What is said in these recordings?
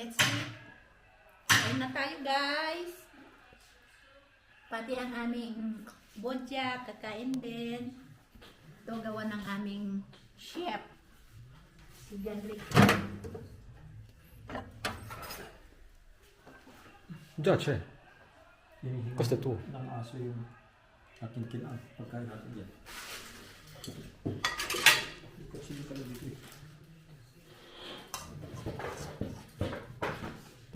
let's eat. Kain na tayo guys. Pati ang aming bodja, kakain din. Ito gawa ng aming chef. Si John Rick. Già c'è, questo è tuo. ng aso yung aking kinaan pagkain natin dyan.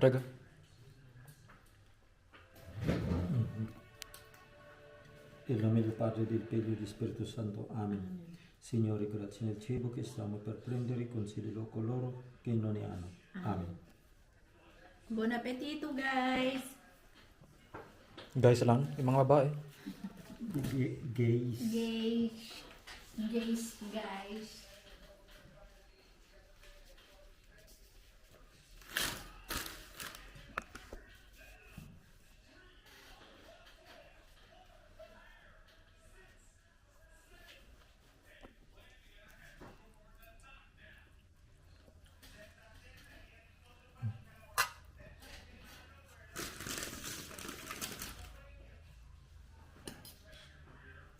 Prego. Nel nome del Padre, del Figlio e dello Spirito Santo. Amen. Signore, grazie nel cibo che stiamo per prendere, consiglierò coloro che non ne hanno. Amen. Buon appetito guys. Guys lang, yung mga babae. G- gays. Guys. Guys,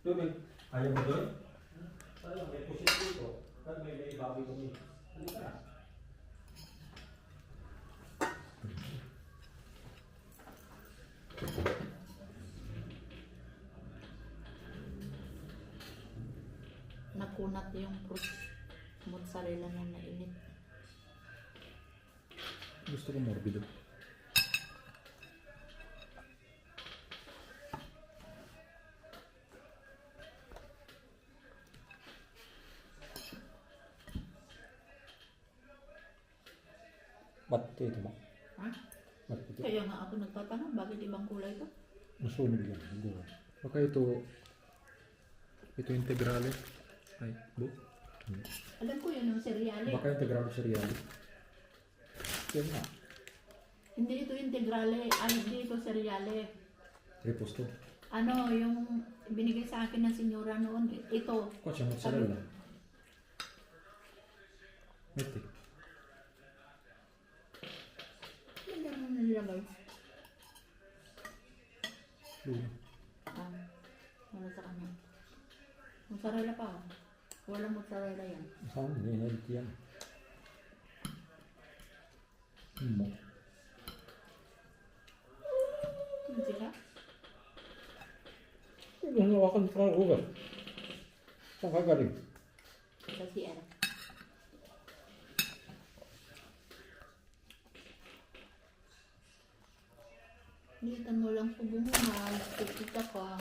guys. Tubig. Ayaw mo doon? Ayaw, may pusit dito. Ba't may may baboy kami? Halika na. Nakunat yung fruit mozzarella na nainit. Gusto ko morbido. Ba't ito mo? Ha? Ba't ito? Kaya nga ako nagtatanong, bakit ibang kulay to? Nasunog yan. Hindi. Baka ito, ito integrale. Ay, bu. Alam ko yun yung cereale. Baka integrale cereale. Yan nga. Hindi ito integrale, ano dito cereale. Reposto. Ano, yung binigay sa akin ng senyora noon, ito. C'è mozzarella. Metti. Nilagay. Luna. Ah, wala sa kanya. Mozzarella pa. oh. Walang mozzarella yan. Saan? Hindi yan. Mo. Ano sila? Ang hawakan ang ugat. Saan ka galing? Sa CR. Litan mo lang po bumuhal. Kikita ka.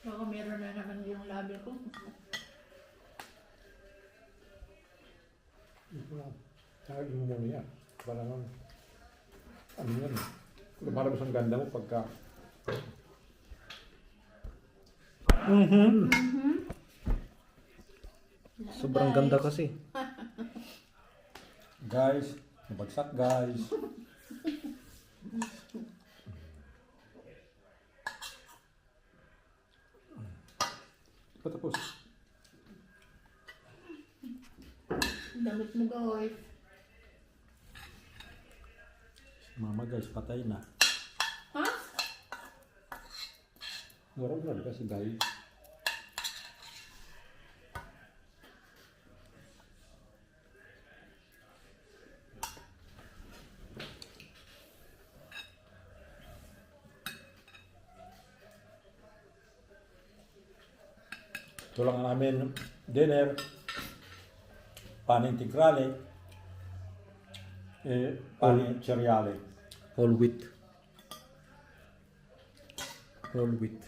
Baka meron na naman yung labi ko. Yung mo niya. Parang ano. Ano yan? Lumalabas ang ganda mo pagka... Sobrang ganda kasi. Guys, nabagsak guys. Patapos. Damit mo guys. Mama guys, patay na. Ha? Warog na kasi guys. Ito lang ang namin dinner. Pane integrale. E pane cereale. Whole wheat. Whole wheat.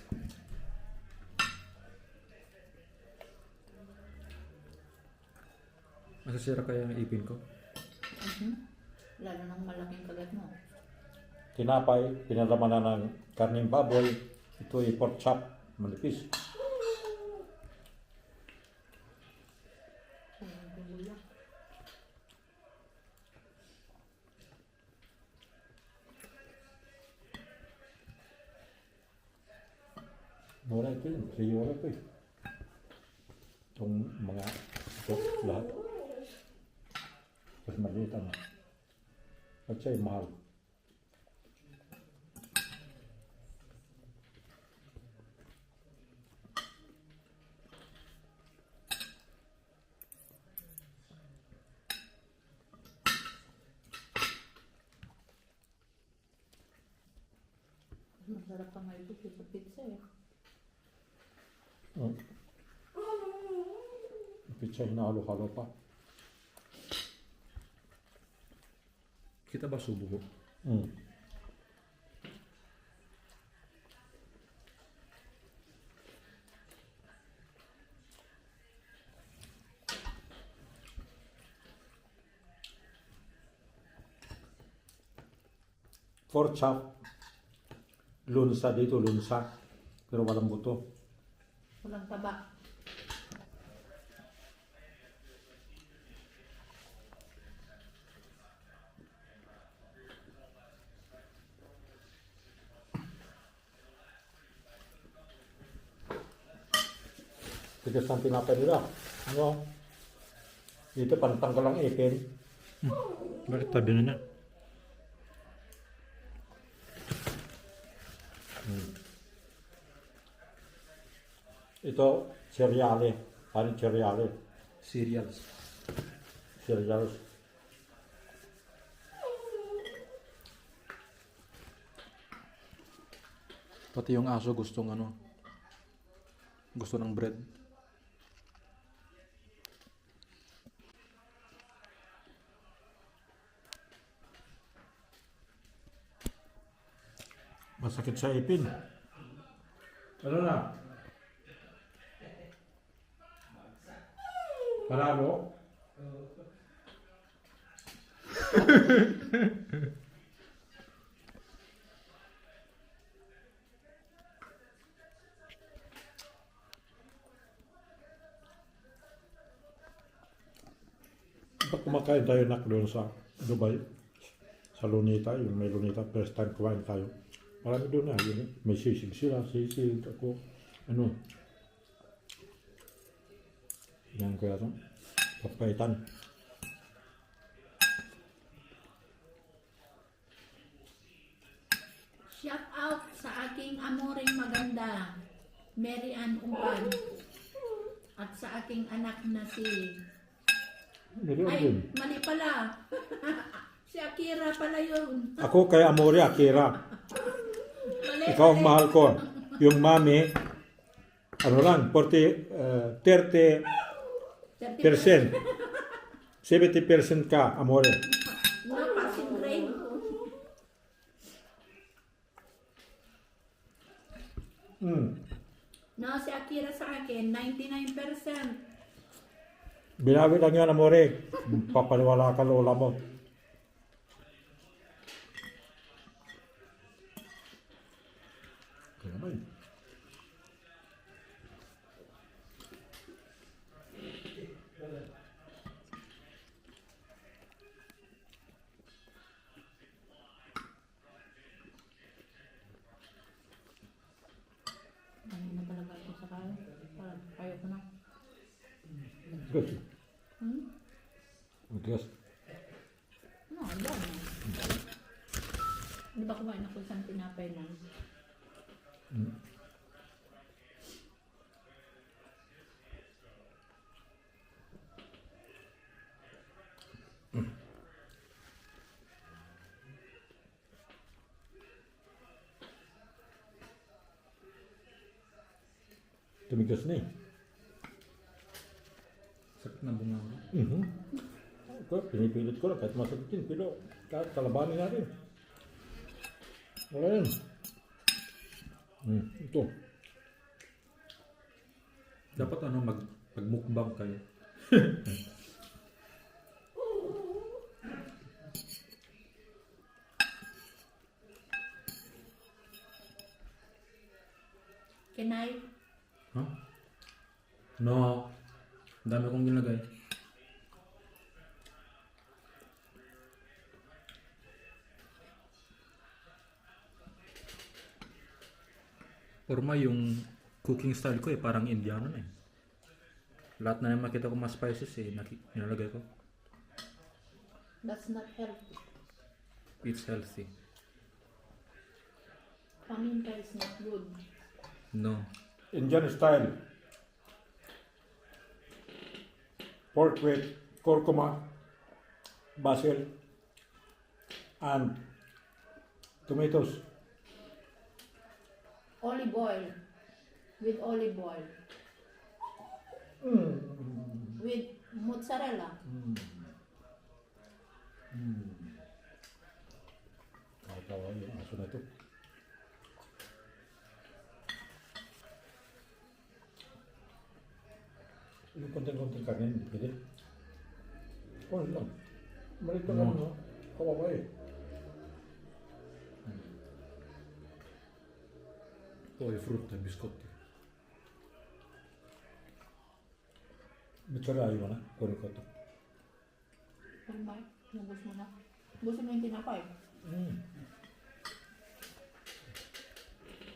Masasira kaya ang ipin ko? Mhm. Lalo ng malaking kagat mo. tinapay, pinalaman na ng karning baboy. Ito ay pork chop, manipis. 3 euro ito eh. Itong mga ito, lahat. Mas maliit ano. At siya yung mahal. Masarap pa nga ito sa pizza eh. Mm. Pizza hinalo-halo pa. Kita ba subo ko? Mm. Pork chop. Lunsa dito, lunsa. Pero walang buto. Walang taba. Tigas ng tinapay nila. Ano? Dito pantanggal ang ipin. Bakit tabi na niya? Ito, cereale. Ano cereale? Cereals. Cereals. Pati yung aso gustong ano. Gusto ng bread. Masakit sa ipin. Ano na? Pag kumakain tayo nak doon sa Dubai, sa Lunita, yung may Lunita, first time kumain tayo. Marami doon na, yun, may sisig sila, sisig, ako, ano. Yan ko yata, papaitan. Shout out sa aking amoring maganda, Mary Ann Umpan. At sa aking anak na si... Ay, mali pala. si Akira pala yun. Ako kay Amore Akira, ikaw ang mahal ko. Yung mami, ano lang, 40, uh, 30 percent. 70 percent ka, Amore. Mm. No, si Akira sa akin, 99%. Binawi lang yan, Amore. Papaniwala ka lola mo. Kaya naman. Ano na talaga ito sa kayo? Parang kayo ko na. Good. Hmm? Yes. No, alam. Di ba kumain ako isang tinapay lang? Tumigas na eh. Sakit na bunga ko. Mhm. Ito, pinipilit ko lang kahit masakitin, pero kahit kalabanin natin. Wala yan. Hmm, ito. Dapat ano, mag, magmukbang kayo. Kinay, Ha? No. Ang dami kong ginagay. Forma yung cooking style ko eh, parang Indiano na eh. Lahat na yung makita ko mas spices eh, nilalagay ko. That's not healthy. It's healthy. Paminta is not good. No. Indian style. Pork with curcuma, basil, and tomatoes. Olive oil. With olive oil. Mm. With mozzarella. Nakakawa yung aso na ito. Yung konting-konting karne, hindi pwede. Oh, lang. Maliit na lang, no? Kawawa eh. Poi frutta e biscotti. Bitsara ayaw na, kunin ko ito. Ano ba? Nabos mo na. Busin mo yung tinapay. Mm.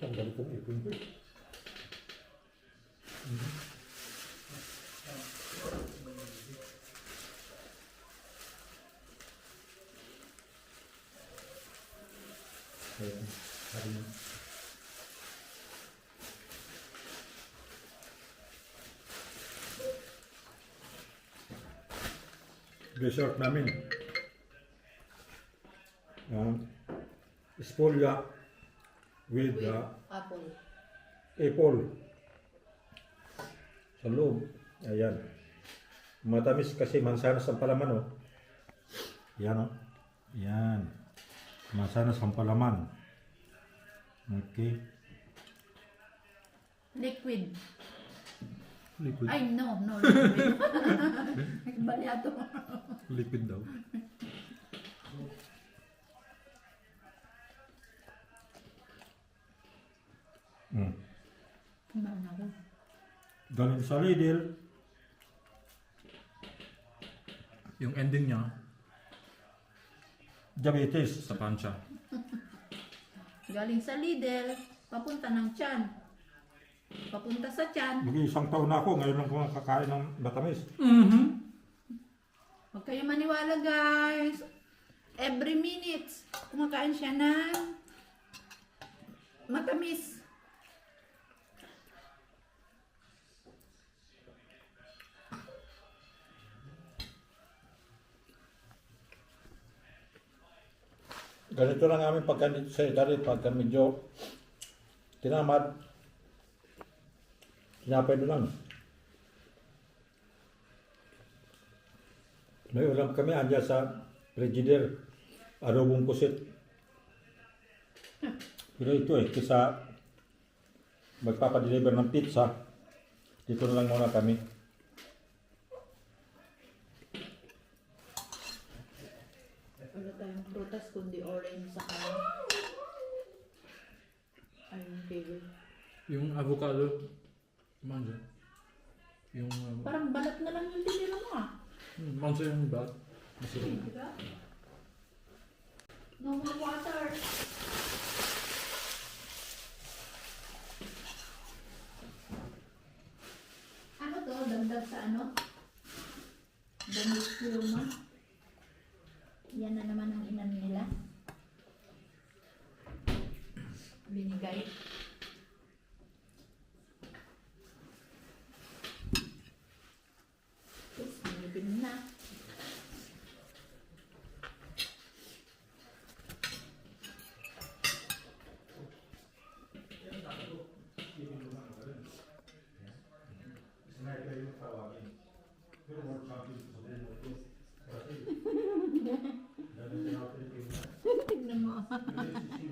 Ang galing kong ipin ko eh. Ayan, sabi niya. Dessert namin. Um, espolya with With uh, apple. apple sa loob. Ayan. Matamis kasi mansanas ang palaman, oh. Yan, oh. Yan. Mansanas ang palaman. Okay. Liquid. Liquid. Ay, no, no, liquid. Balyado. Liquid daw. Mm. Kumain ako. Galing sa Lidl. Yung ending niya Diabetes. sa pancha. Galing sa Lidl, papunta ng tiyan. Papunta sa tiyan. Mag-iisang taon na ako. Ngayon lang ko kakain ng matamis. Huwag kayo maniwala guys. Every minute, kumakain siya ng matamis. Ganito lang amin pagka sa edad, pagka medyo tinamad, sinapay na lang. May ulam kami andyan sa Frigider, adobong kusit. Pero ito eh, kisa magpapadeliver ng pizza, dito na lang muna kami. Wala tayong prutas kundi orange sa kanin. Ayun, baby. Yung avocado. Manja. Yung... Um, Parang balat na lang yung tinira mo ah. hmm, manja yung bat. Masarap. Diba? No more water. Ano to? Dagdag sa ano? Damit pluma. Yan na naman ang inan nila. Binigay. Tapos, nilipin na. Tignan mo.